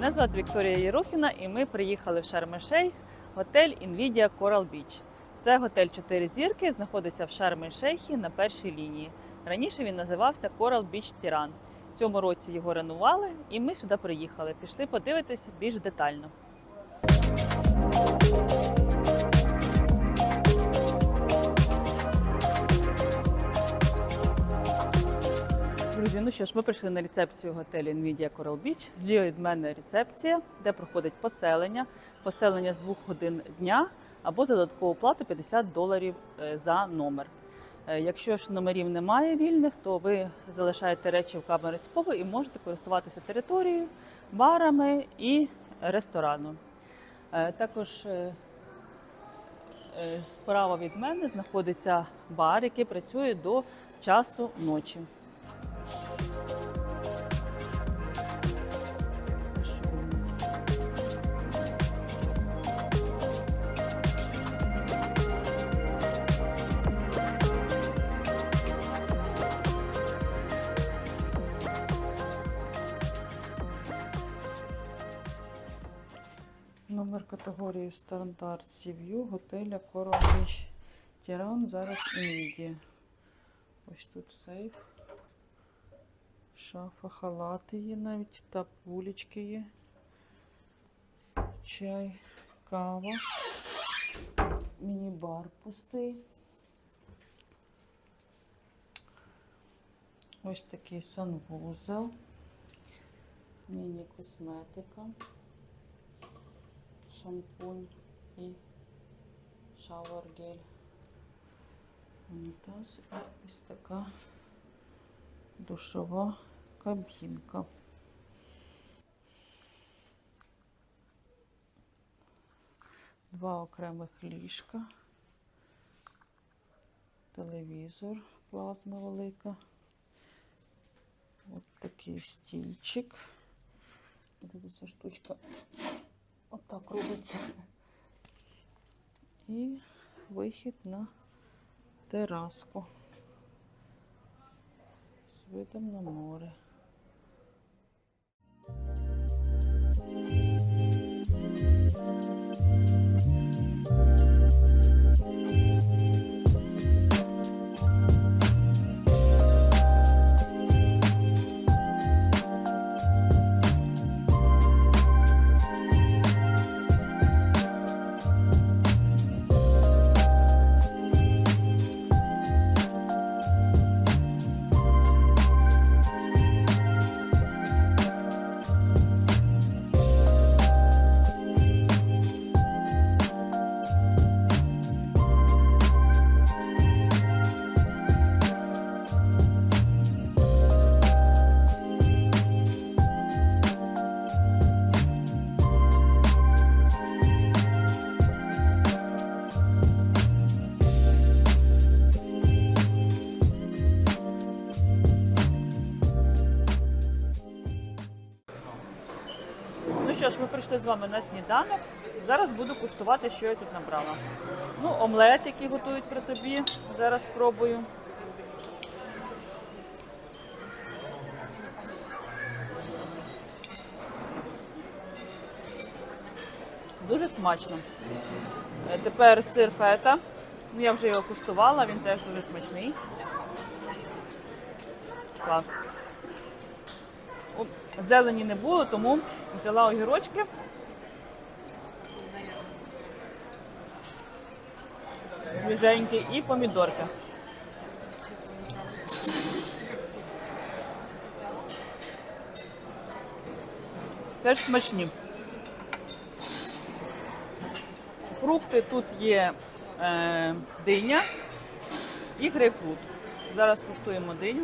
Мене звати Вікторія Єрухіна і ми приїхали в Шарм-Ель-Шейх, готель Nvidia Coral Beach. Це готель 4 зірки, знаходиться в Шарм-Ель-Шейхі на першій лінії. Раніше він називався Coral Beach Tiran. В цьому році його ренували, і ми сюди приїхали. Пішли подивитися більш детально. Що ж, ми прийшли на рецепцію готелю Nvidia Coral Beach. Зліва від мене рецепція, де проходить поселення. Поселення з двох годин дня або за додаткову плату 50 доларів е, за номер. Е, Якщо ж номерів немає вільних, то ви залишаєте речі в камері схову і можете користуватися територією, барами і рестораном. Е, Також справа від мене знаходиться бар, який працює до часу ночі. Номер категорії стандарт Сів'ю готеля Корович Тіран. Зараз Індія. Ось тут сейф. Шафа, халати є навіть, та пулечки є. Чай, кава. Міні-бар пустий. Ось такий санвузел. Міні-косметика. Шампунь і шауер-гель. Унітаз і ось така душова кабінка. Два окремих ліжка, телевізор, плазма велика. От такий стільчик. Ось ця штучка отак робиться. І вихід на тераску з видом на море. Ми прийшли з вами на сніданок. Зараз буду куштувати, що я тут набрала. Ну, омлет, який готують при тобі. Зараз спробую. Дуже смачно. Е, Тепер сир фета. Ну, я вже його куштувала, він теж дуже смачний. Клас. Зелені не було, тому взяла огірочки. Свіженькі і помідорки. Теж смачні. Фрукти тут є е, диня і грейпфрут. Зараз куштуємо диню.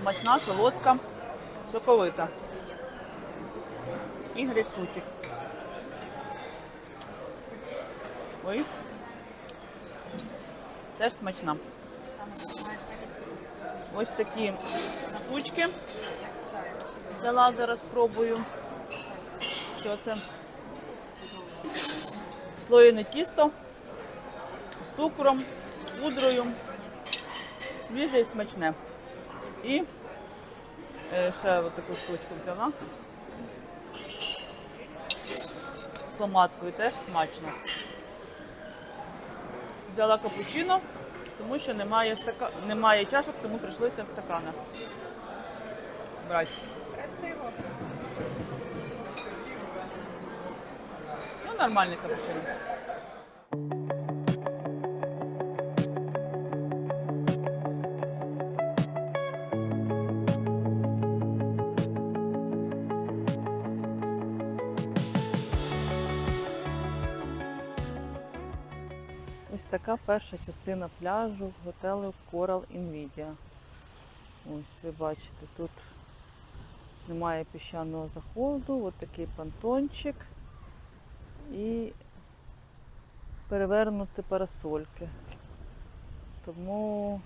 Смачна, солодка, соковита. І грейпфрутик. Ой. Теж смачна. Ось такі штучки. Взяла зараз спробую. Що це? Слоєне тісто з цукром, пудрою. Свіже і смачне. І Ще от таку штучку взяла. З томаткою теж смачно. Взяла капучино, тому що немає, стака... немає чашок, тому прийшлося в стаканах. Брати. Красиво. Ну, нормальний капучино. Ось така перша частина пляжу готелю Coral Invidia. Ось ви бачите, тут немає піщаного заходу, от такий понтончик і перевернути парасольки. Тому,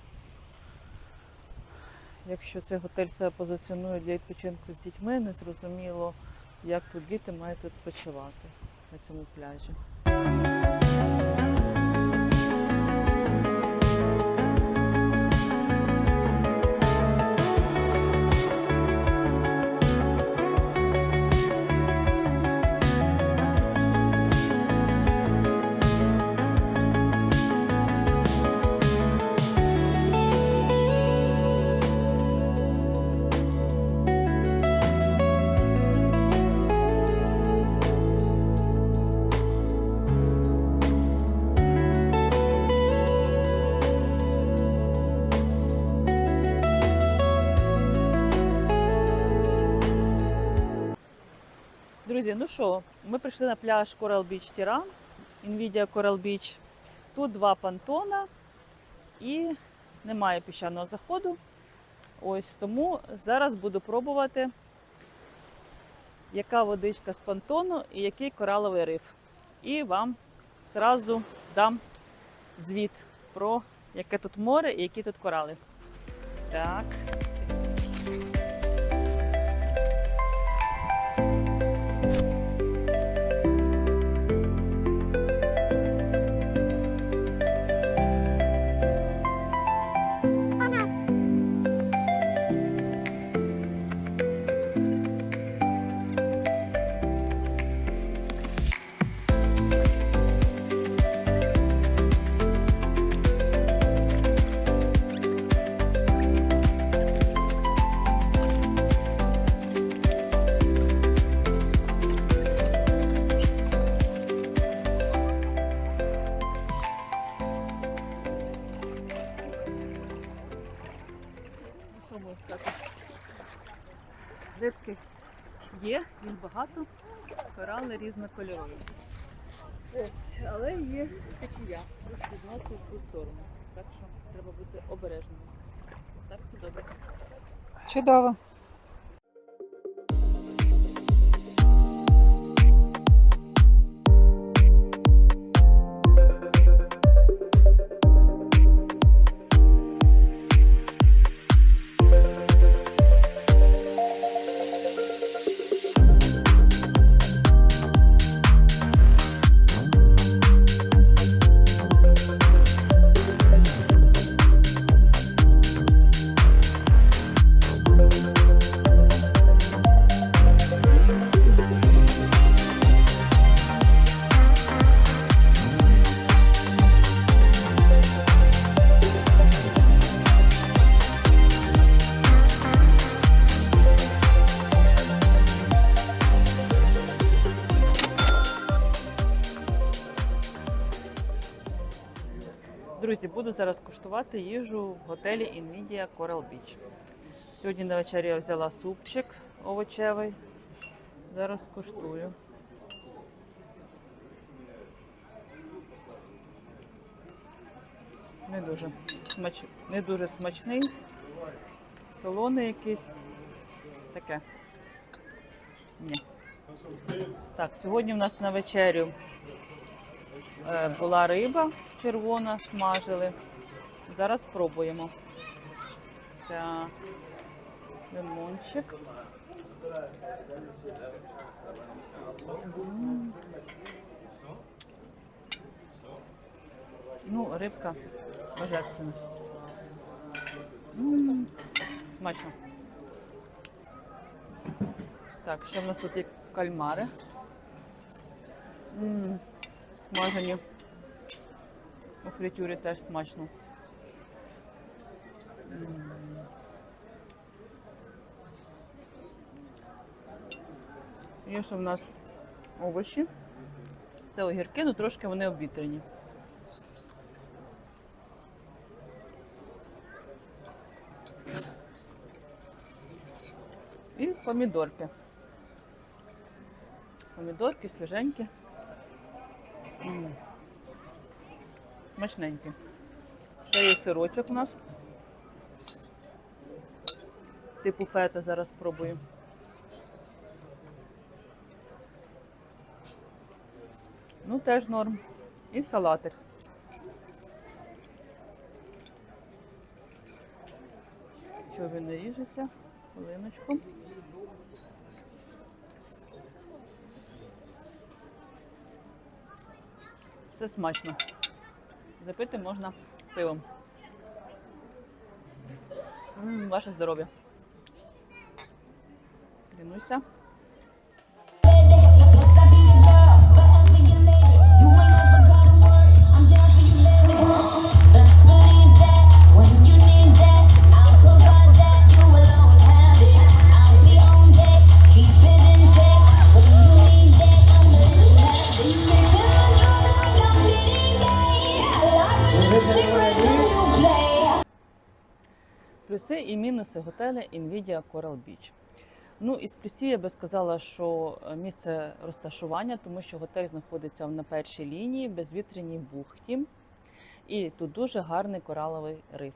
якщо цей готель себе позиціонує для відпочинку з дітьми, не зрозуміло, як тут діти мають відпочивати на цьому пляжі. Що, ми прийшли на пляж Coral Beach Тіран, Nvidia Coral Beach. Тут два понтона і немає піщаного заходу. Ось тому зараз буду пробувати, яка водичка з понтону і який кораловий риф. І вам зразу дам звіт про яке тут море і які тут корали. Так. Багато, корали різнокольорові. Але є течія, трошки зносить в ту сторону. Так що треба бути обережним. Так, все добре. Чудово. Друзі, буду зараз куштувати їжу в готелі Nvidia Coral Beach. Сьогодні на вечері я взяла супчик овочевий. Зараз куштую. Не дуже, смач... не дуже смачний, солоний якийсь. Таке. Ні. Так, сьогодні в нас на вечерю була риба червона, смажили. Зараз спробуємо. Так, лимончик. Ну, рибка божественна. Смачно. Так, ще в нас тут є кальмари. М, Смажені. У фритюрі теж смачно. Є ще в нас овочі. Це огірки, ну трошки вони обвітрені. І помідорки. Помідорки свіженькі. М. Смачненькі. Ще є сирочок у нас. Типу фета зараз спробую. Ну, теж норм. І салатик. Що він не ріжеться? Хвилиночку. Все смачно. Запити можна пивом. Ваше здоров'я. Клянуся. Готелю Nvidia Coral Beach. Ну, із плюсів я би сказала, що е, місце розташування, тому що готель знаходиться на першій лінії, безвітряній бухті, і тут дуже гарний кораловий риф.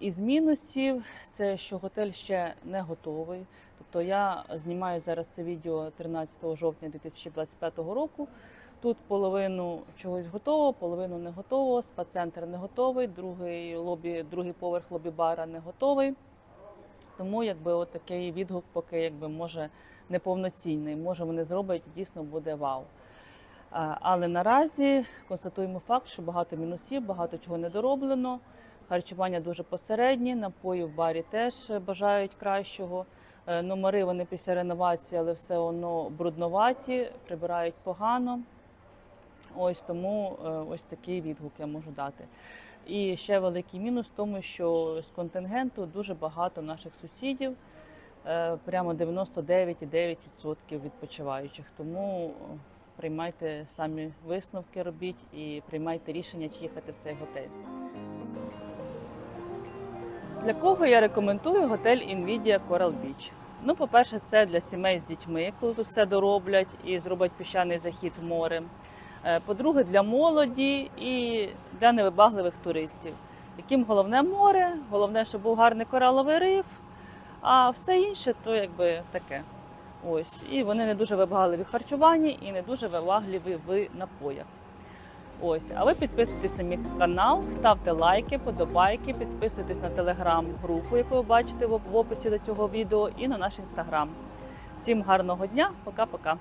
Із мінусів це що готель ще не готовий. Тобто я знімаю зараз це відео 13 жовтня 2025 року. Тут половину чогось готово, половину не готово, спа-центр не готовий, другий лобі, другий поверх лобі-бара не готовий. Тому якби от такий відгук поки якби може неповноцінний. Може вони зроблять дійсно буде вау. Але наразі констатуємо факт, що багато мінусів, багато чого недороблено. Харчування дуже посередні, напої в барі теж бажають кращого. Е, Номери вони після реновації, але все одно брудноваті, прибирають погано. Ось тому е, ось такий відгук я можу дати. І ще великий мінус в тому, що з контингенту дуже багато наших сусідів, е, прямо 99,9% відпочиваючих. Тому е, приймайте самі висновки, робіть і приймайте рішення, чи їхати в цей готель. Для кого я рекомендую готель Nvidia Coral Beach? Ну, по-перше, це для сімей з дітьми, коли тут все дороблять і зроблять піщаний захід в море. Е, По-друге, для молоді і для невибагливих туристів, яким головне море, головне, щоб був гарний кораловий риф, а все інше то якби таке. Ось. І вони не дуже вибагливі в харчуванні і не дуже вибагливі в напоях. Ось, а ви підписуйтесь на мій канал, ставте лайки, подобайки, підписуйтесь на телеграм-групу, яку ви бачите в в описі до цього відео, і на наш інстаграм. Всім гарного дня, пока-пока.